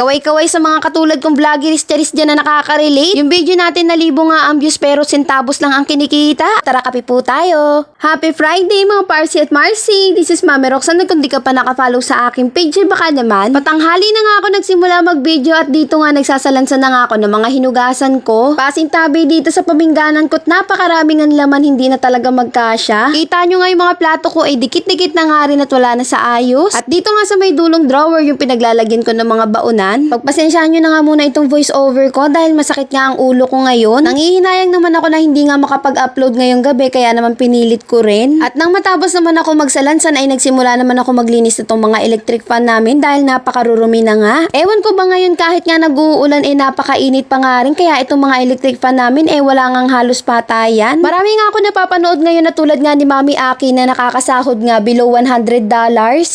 Kaway-kaway sa mga katulad kong vloggeries charis dyan na nakaka-relate. Yung video natin na libo nga ang views pero centavos lang ang kinikita. Tara kape po tayo. Happy Friday mga Parsi at Marcy. This is Mami Roxanne. Kung di ka pa nakafollow sa aking page, eh, baka naman. Patanghali na nga ako nagsimula mag-video at dito nga nagsasalansan na nga ako ng mga hinugasan ko. Pasintabi dito sa pamingganan ko't napakaraming ang laman hindi na talaga magkasya. Kita nyo nga yung mga plato ko ay dikit-dikit na nga rin at wala na sa ayos. At dito nga sa may dulong drawer yung pinaglalagyan ko ng mga baunan. Pagpasensyahan nyo na nga muna itong voice over ko dahil masakit nga ang ulo ko ngayon. Nangihinayang naman ako na hindi nga makapag-upload ngayong gabi kaya naman pinilit ko rin. At nang matapos naman ako magsalansan ay nagsimula naman ako maglinis nitong mga electric fan namin dahil napakarurumi na nga. Ewan ko ba ngayon kahit nga nag-uulan eh napakainit pa nga rin kaya itong mga electric fan namin eh wala ngang halos patayan. Marami nga ako napapanood ngayon na tulad nga ni Mami Aki na nakakasahod nga below $100.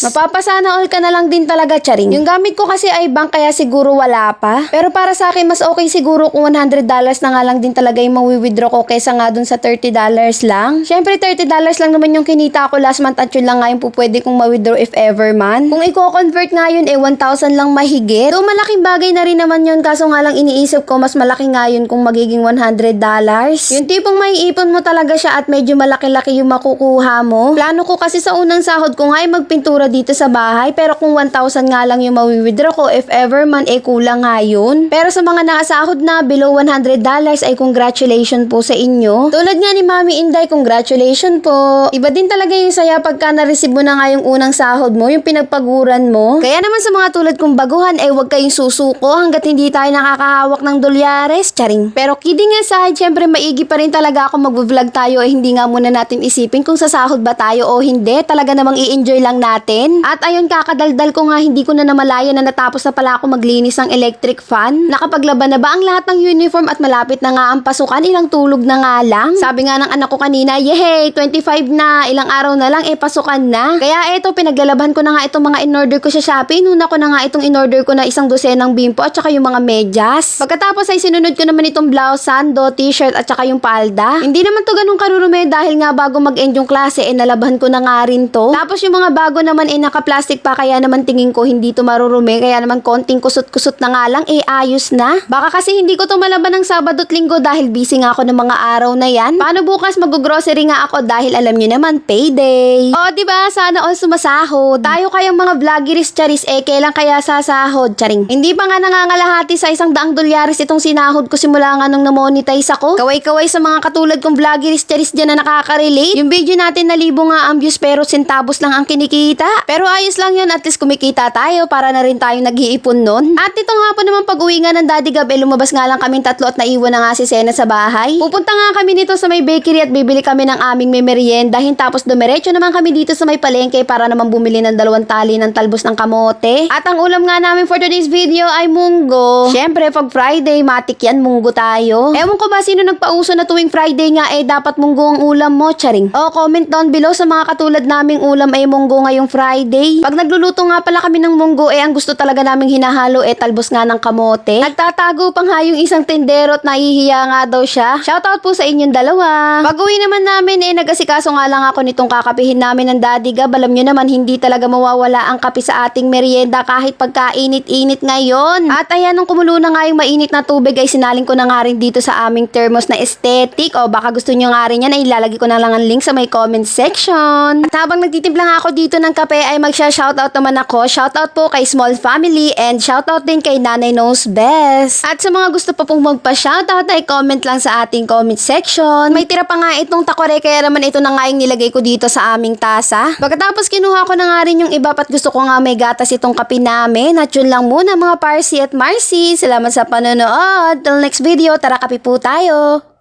Mapapasana all ka na lang din talaga, charing. Yung gamit ko kasi ay bank kaya siguro wala pa. Pero para sa akin mas okay siguro kung $100 na nga lang din talaga yung mawi-withdraw ko kaysa nga dun sa $30 lang. Syempre $30 lang naman yung kinita ko last month at yun lang nga yung po pwede kong ma-withdraw if ever man. Kung i-convert nga yun eh 1,000 lang mahigit. So malaking bagay na rin naman yun kaso nga lang iniisip ko mas malaki nga yun kung magiging $100. Yung tipong maiipon mo talaga siya at medyo malaki-laki yung makukuha mo. Plano ko kasi sa unang sahod ko nga ay magpintura dito sa bahay pero kung 1,000 nga lang yung mawi-withdraw ko if ever man eh kulang nga yun. Pero sa mga nakasahod na below $100 ay congratulations po sa inyo. Tulad nga ni Mami Inday, congratulations po. Iba din talaga yung saya pagka na-receive mo na nga yung unang sahod mo, yung pinagpaguran mo. Kaya naman sa mga tulad kong baguhan ay huwag kayong susuko hanggat hindi tayo nakakahawak ng dolyares. Charing. Pero kidding aside, syempre maigi pa rin talaga ako mag-vlog tayo eh hindi nga muna natin isipin kung sasahod ba tayo o hindi. Talaga namang i-enjoy lang natin. At ayun kakadaldal ko nga hindi ko na namalaya na natapos na pala ako maglinis ng electric fan. Nakapaglaban na ba ang lahat ng uniform at malapit na nga ang pasukan? Ilang tulog na nga lang. Sabi nga ng anak ko kanina, yehey, 25 na, ilang araw na lang, eh pasukan na. Kaya eto, pinaglalaban ko na nga itong mga in-order ko sa Shopee. Nuna ko na nga itong in-order ko na isang dosenang bimpo at saka yung mga medyas. Pagkatapos ay sinunod ko naman itong blouse, sando, t-shirt at saka yung palda. Hindi naman to ganun karurume dahil nga bago mag-end yung klase, eh nalaban ko na nga rin to. Tapos yung mga bago naman eh naka-plastic pa kaya naman tingin ko hindi to marurume kaya naman konting kusot-kusot na nga lang eh ayos na. Baka kasi hindi ko to malaban ng Sabado at Linggo dahil busy nga ako ng mga araw na yan. Paano bukas mag-grocery nga ako dahil alam nyo naman payday. O di ba sana all sumasahod. Tayo kayang mga vloggeries charis eh kailan kaya sasahod charing. Hindi pa nga nangangalahati sa isang daang dolyaris itong sinahod ko simula nga nung na-monetize ako. Kaway-kaway sa mga katulad kong vloggeries charis dyan na nakaka-relate. Yung video natin na libo nga ang views pero centavos lang ang kinikita. Pero ayos lang yun at least kumikita tayo para na rin tayo nag-iipon nun. At ito nga po naman pag-uwi nga ng Daddy Gab eh lumabas nga lang kaming tatlo at naiwan na nga si Sena sa bahay. Pupunta nga kami dito sa may bakery at bibili kami ng aming may meriendahin tapos dumiretso naman kami dito sa may palengke para naman bumili ng dalawang tali ng talbos ng kamote. At ang ulam nga namin for today's video ay munggo. Syempre pag Friday matik yan munggo tayo. Ewan ko ba sino nagpauso na tuwing Friday nga eh dapat munggo ang ulam mo, charing. O comment down below sa mga katulad naming ulam ay munggo ngayong Friday. Pag nagluluto nga pala kami ng munggo eh ang gusto talaga naming hinahalo eh talbos nga ng kamote. Nagtatago pa nga yung isang tendero at nahihiya nga daw siya. Shoutout po sa inyong dalawa. Pag uwi naman namin eh nag-asikaso nga lang ako nitong kakapihin namin ng Daddy Gab. Alam nyo naman hindi talaga mawawala ang kape sa ating merienda kahit pagkainit-init ngayon. At ayan nung kumulo na nga yung mainit na tubig ay sinaling ko na nga rin dito sa aming thermos na aesthetic. O baka gusto nyo nga rin yan ay ilalagay ko na lang ang link sa may comment section. At habang nagtitimpla nga ako dito ng kape ay magsha-shoutout naman ako. Shoutout po kay Small Family and shoutout din kay Nanay Knows Best. At sa mga gusto pa pong magpa-shoutout ay comment lang sa ating comment section. May tira pa nga itong takore kaya naman ito na nga yung nilagay ko dito sa aming tasa. Pagkatapos kinuha ko na nga rin yung iba pat gusto ko nga may gatas itong kape namin. At yun lang muna mga Parsi at Marcy. Salamat sa panonood. Till next video, tara kape po tayo.